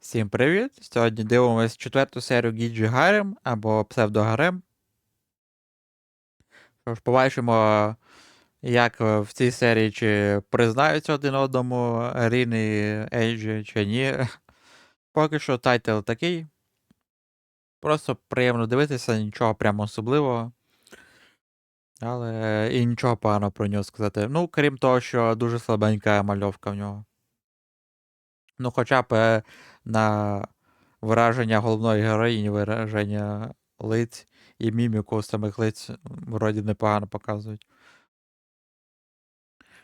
Всім привіт! Сьогодні дивимося четверту серію Гіджі Гарем або Псевдогарем. Що ж, побачимо, як е, в цій серії чи признаються один одному Рін і Ейджі, чи ні. Поки що тайтл такий. Просто приємно дивитися, нічого прямо особливого. Але і нічого поганого про нього сказати. Ну, крім того, що дуже слабенька мальовка в нього. Ну, хоча б е, на вираження головної героїні, вираження лиць і міміку самих лиць вроді непогано показують.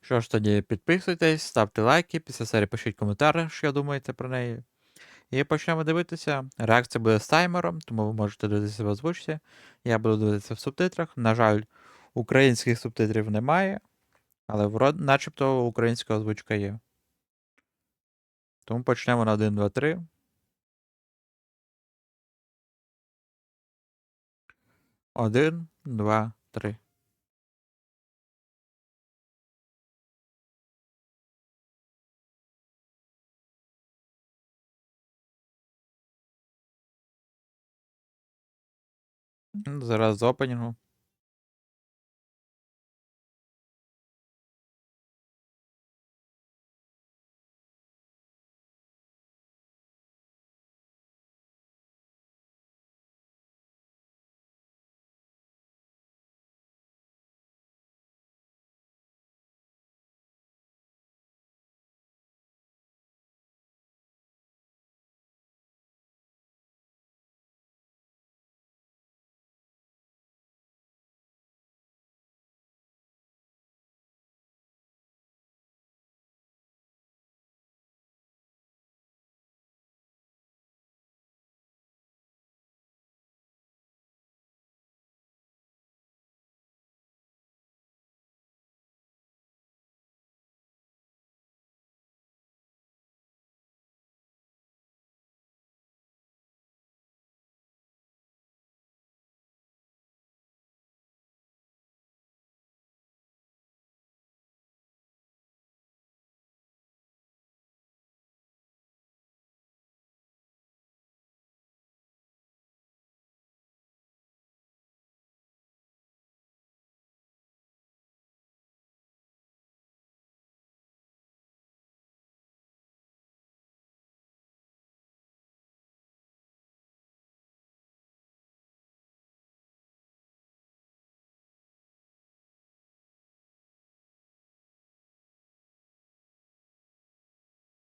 Що ж тоді, підписуйтесь, ставте лайки, після серії пишіть коментарі, що думаєте про неї. І почнемо дивитися. Реакція буде з таймером, тому ви можете дивитися в озвучці. Я буду дивитися в субтитрах. На жаль, українських субтитрів немає, але начебто українська озвучка є. Тому почнемо на 1, 2, 3. Один, два, три. Зараз з опенінгу.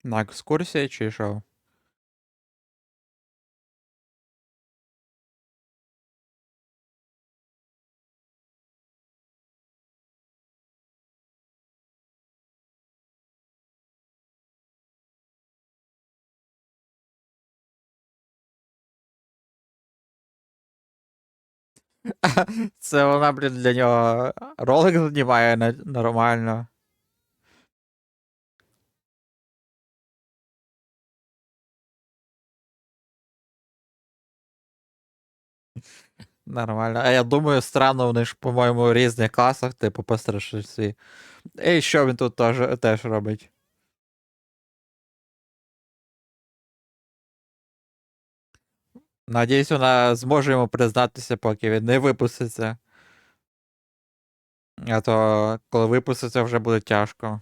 На екскурсії чи що? Це вона, блін, для нього ролик знімає нормально. Нормально. А я думаю, странно, вони ж, по-моєму, в різних класах, типу, пострашивці. І що він тут теж, теж робить? Надіюсь, вона зможе йому признатися, поки він не випуститься. А то, коли випуститься, вже буде тяжко.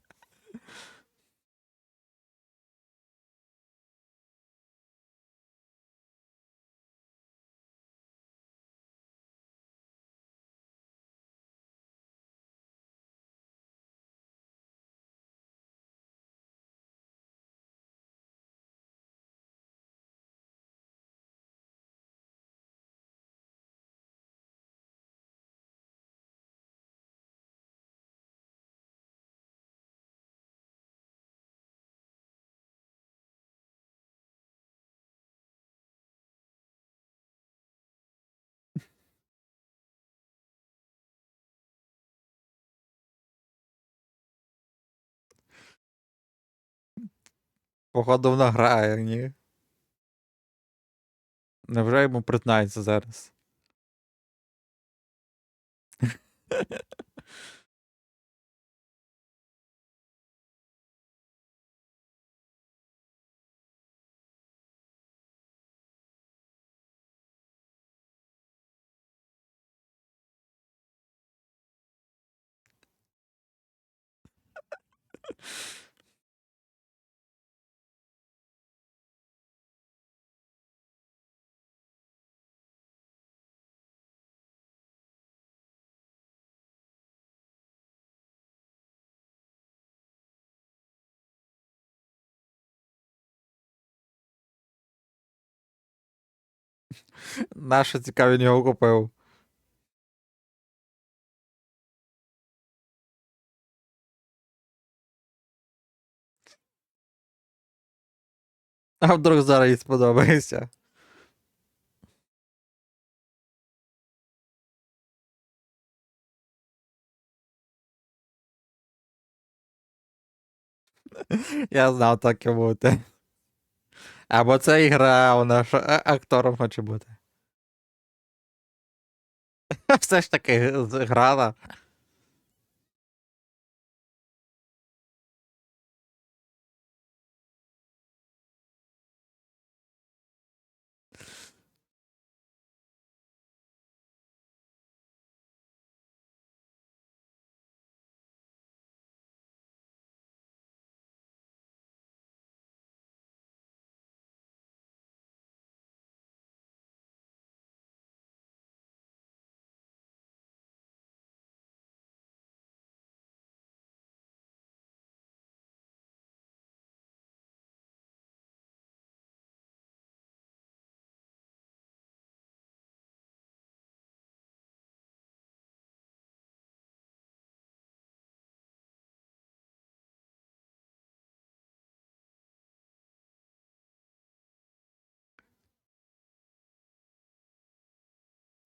Походу вона грає, ні. Невже йому признається зараз? Нащо цікаво він його купив? А вдруг зараз їй сподобається. Я знав, так і бути. Або це ігра, вона ж актором хоче бути. Все ж таки грала.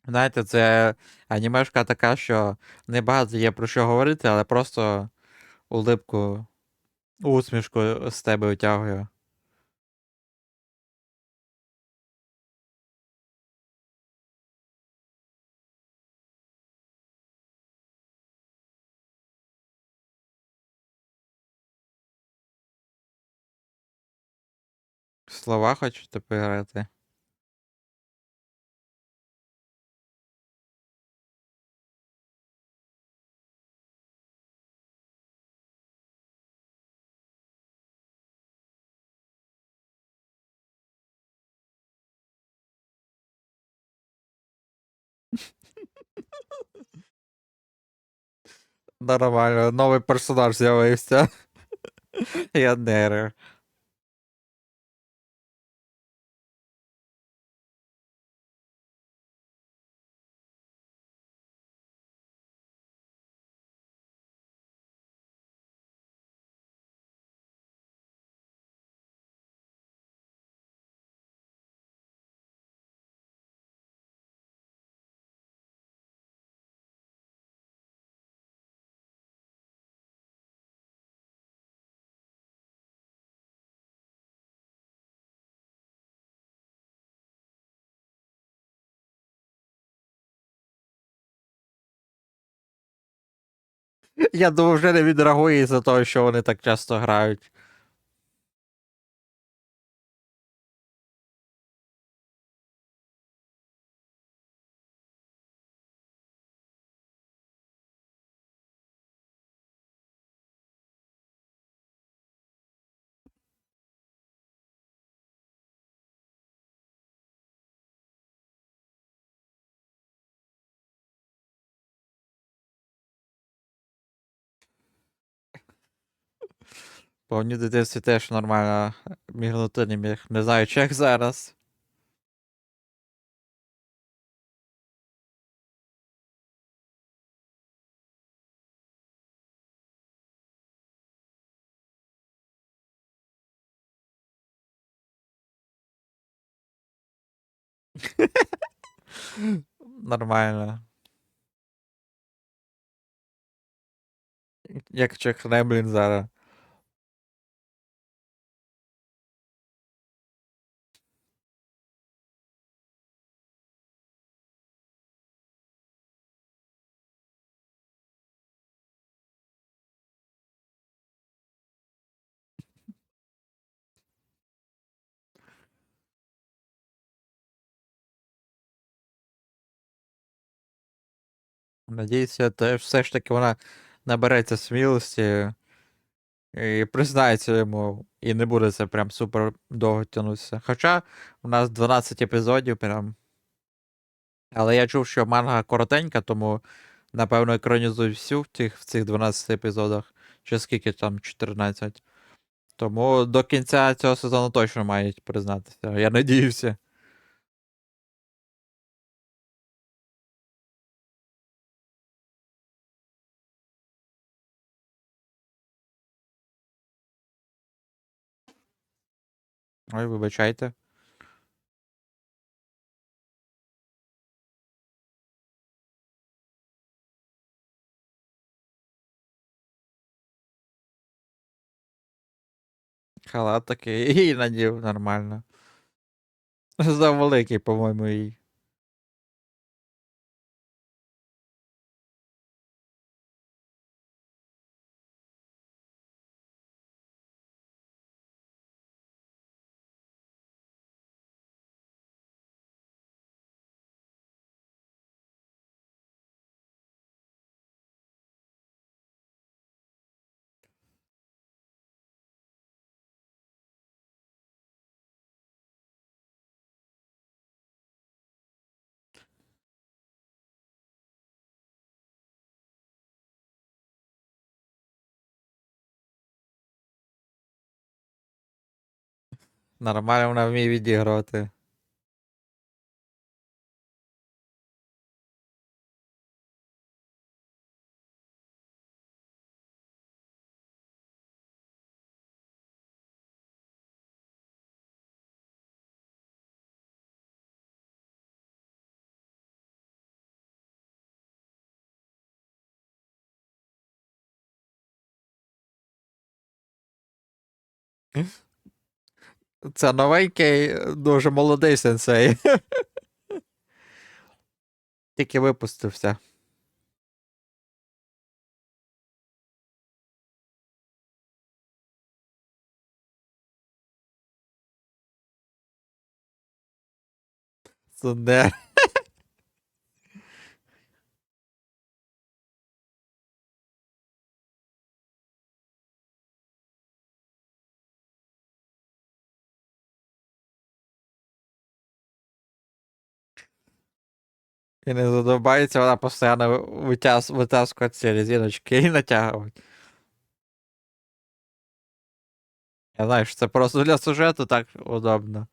Знаєте, це анімешка така, що небагато є про що говорити, але просто улипку, усмішку з тебе витягує. Слова хочете поіграти? Нормально, новий персонаж з'явився. Янери. Я думаю, вже не відреагує із-за того, що вони так часто грають. Повні дитинстві теж нормально мігнути не міг. Не знаю, як зараз. Нормально. Як чихне, блін, зараз. Надіюся, те все ж таки вона набереться смілості і признається йому, і не буде це прям супер довго тягнутися. Хоча у нас 12 епізодів прям. Але я чув, що манга коротенька, тому, напевно, екранізують всю в тих, в цих 12 епізодах. Чи скільки там 14. Тому до кінця цього сезону точно мають признатися. Я надіюся. Ой, вибачайте. Халат такий і надів нормально. Завеликий, по-моєму, їй. Нормально вона вміє відігрувати. Це новенький, дуже молодий сенсей. Тільки випустився. Сундер. І не задобається, вона постійно витяз, витаскує ці резиночки і натягує. Я знаю, що це просто для сюжету так удобно.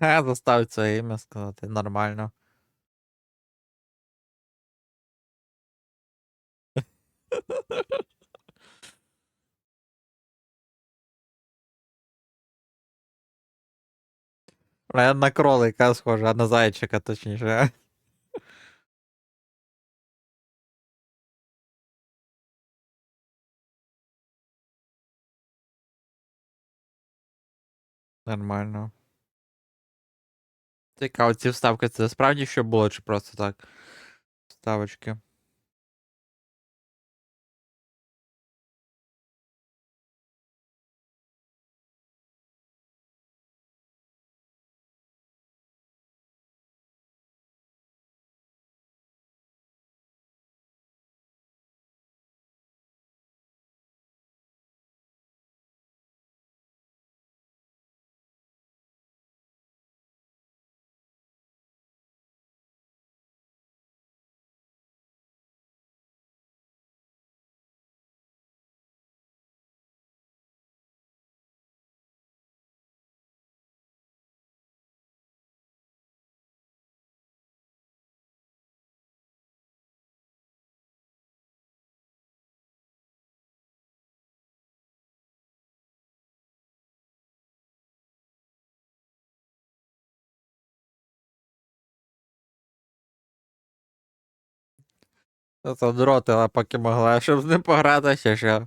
Я заставив це ім'я сказати нормально. Вона на кролика схожа, на зайчика, точніше. Нормально. Цікаво, ці вставки це справді що було, чи просто так? Вставочки. Задротила, поки могла, щоб з ним погратися ще.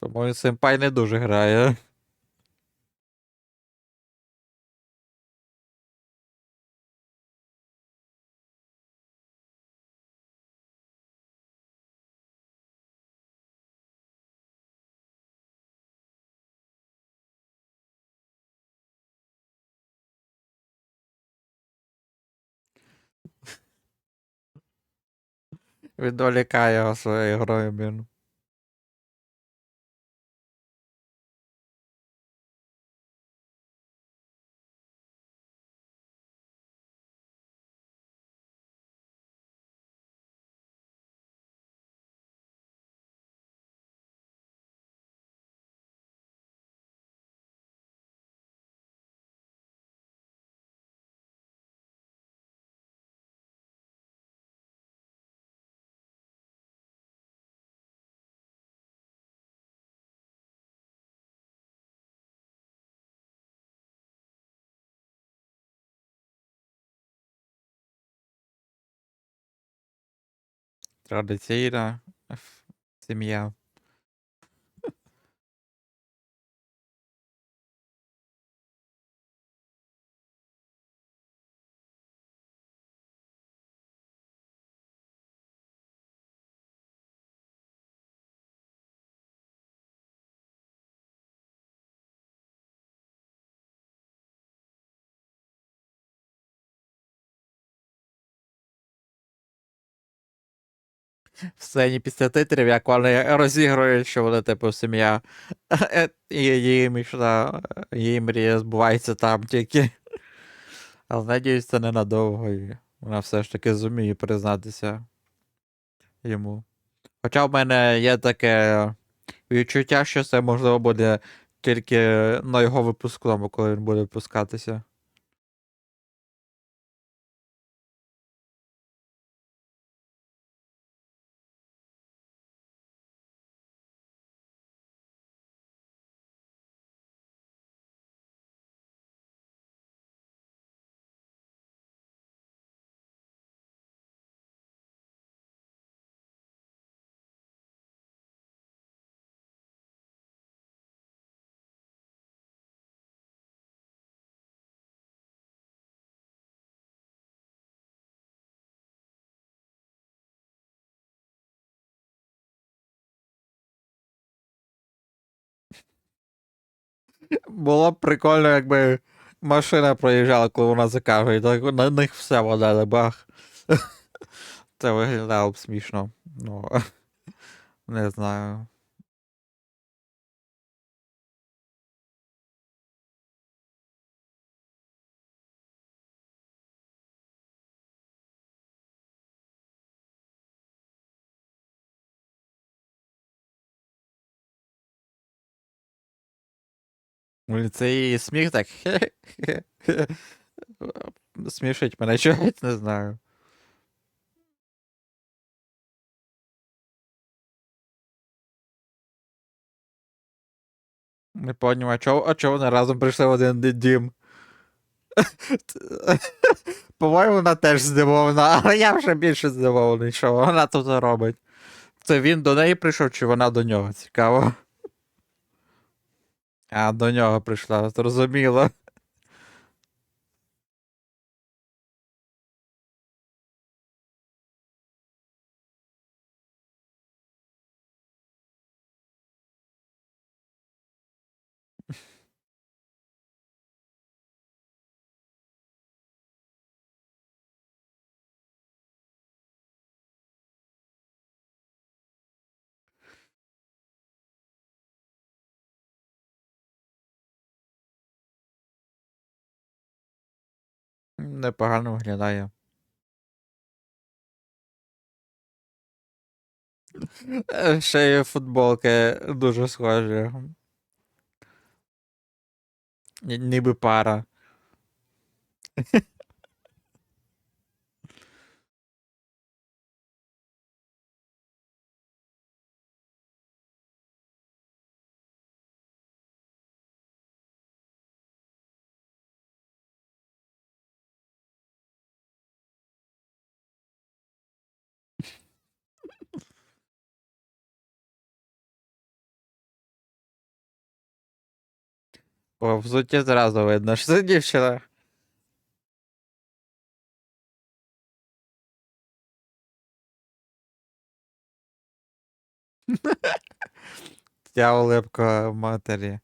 По-моєму, сенпай не дуже грає. Відволікає його своєю грою, блін. Традиційна ф- сім'я. В сцені після титрів, як вони розігрують, що вони, типу, сім'я. Е, її мічна, її мрія збувається там тільки. Але надіюсь, це ненадовго, і вона все ж таки зуміє признатися йому. Хоча в мене є таке відчуття, що це можливо буде тільки на його випускному, коли він буде випускатися. Було б прикольно, якби машина проїжджала, коли вона закаже, і так на них все вода бах. Це виглядало б смішно. Ну, не знаю. У ліцеї сміх так. Смішить мене чогось, не знаю. Не поняв, а чого, а чого вони разом прийшли в один дім? По-моєму, вона теж здивована, але я вже більше здивований, що вона тут робить. Це він до неї прийшов, чи вона до нього? Цікаво. А, до нього прийшла, зрозуміло. Непогано виглядає. Е, Ще є футболки дуже схожі. Ні- Ніби пара. По взутті зразу видно, що це дівчина. Ця улипка матері.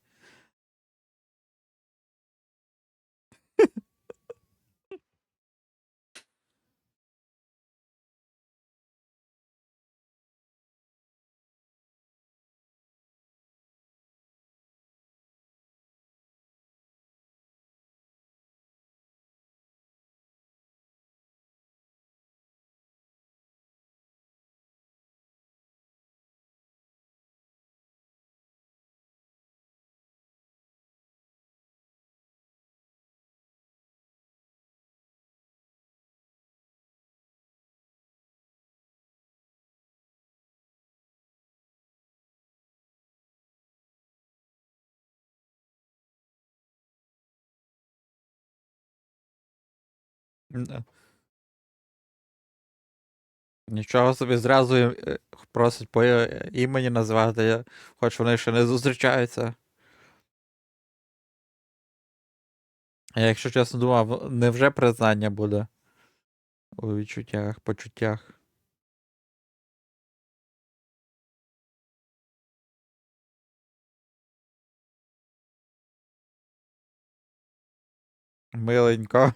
Нічого собі зразу е, просить по е, імені назвати, хоч вони ще не зустрічаються. Я, якщо чесно думав, невже признання буде у відчуттях, почуттях. Миленько.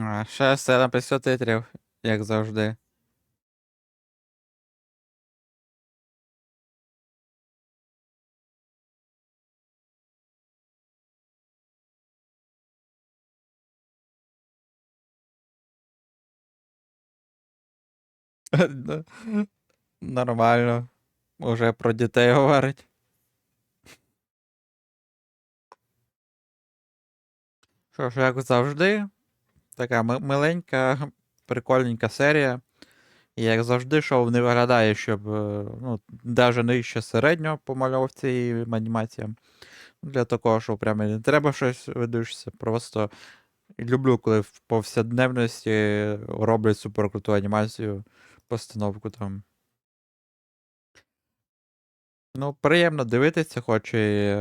А, ще сцена після титрів, як завжди. Нормально. Уже про дітей говорить. Що ж, як завжди, така миленька, прикольненька серія. І як завжди, шоу не виглядає, щоб е, ну, навіть нижче середнього по мальовці і анімаціям. Для такого шоу прямо не треба щось видушитися. Просто люблю, коли в повсякденності роблять суперкруту анімацію, постановку там. Ну, приємно дивитися, хоч і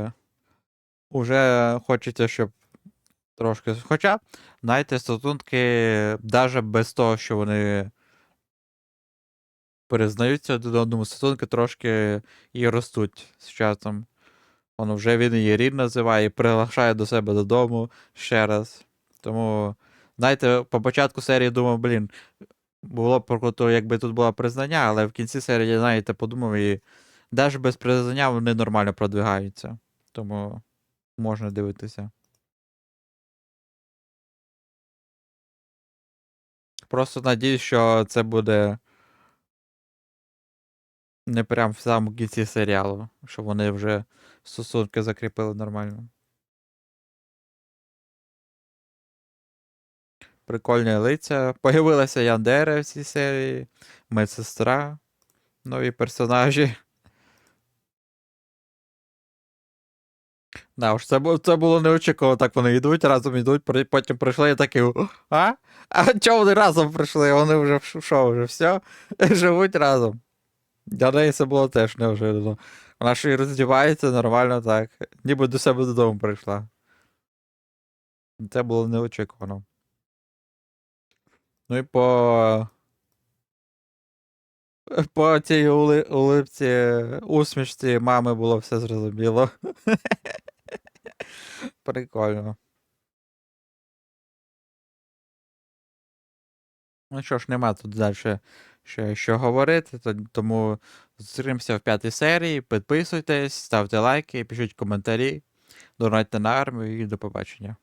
уже хочеться, щоб трошки. Хоча, знаєте, стосунки, навіть без того, що вони перезнаються один одному, стосунки трошки і ростуть з часом. Воно вже він її рід називає і приглашає до себе додому ще раз. Тому, знаєте, по початку серії думав, блін, було б круто, якби тут було признання, але в кінці серії, знаєте, подумав і навіть без признання вони нормально продвигаються. Тому можна дивитися. Просто надіюсь, що це буде Не прям в самому кінці серіалу, що вони вже стосунки закріпили нормально. Прикольні лиця. Появилася Яндера в цій серії, медсестра, нові персонажі. Да, уж це, бу- це було неочікувано, так вони йдуть, разом йдуть, потім прийшли і такі. А? А чого вони разом прийшли? Вони вже що, вже все? Живуть разом. Для неї це було теж неожиданно. Вона ж і роздівається нормально так. Ніби до себе додому прийшла. Це було неочікувано. Ну і по. По цій ули... улипці, усмішці мами було все зрозуміло. Прикольно. Ну що ж, нема тут далі ще що говорити, тому зустрінемося в п'ятій серії. Підписуйтесь, ставте лайки, пишіть коментарі, донайте на армію і до побачення.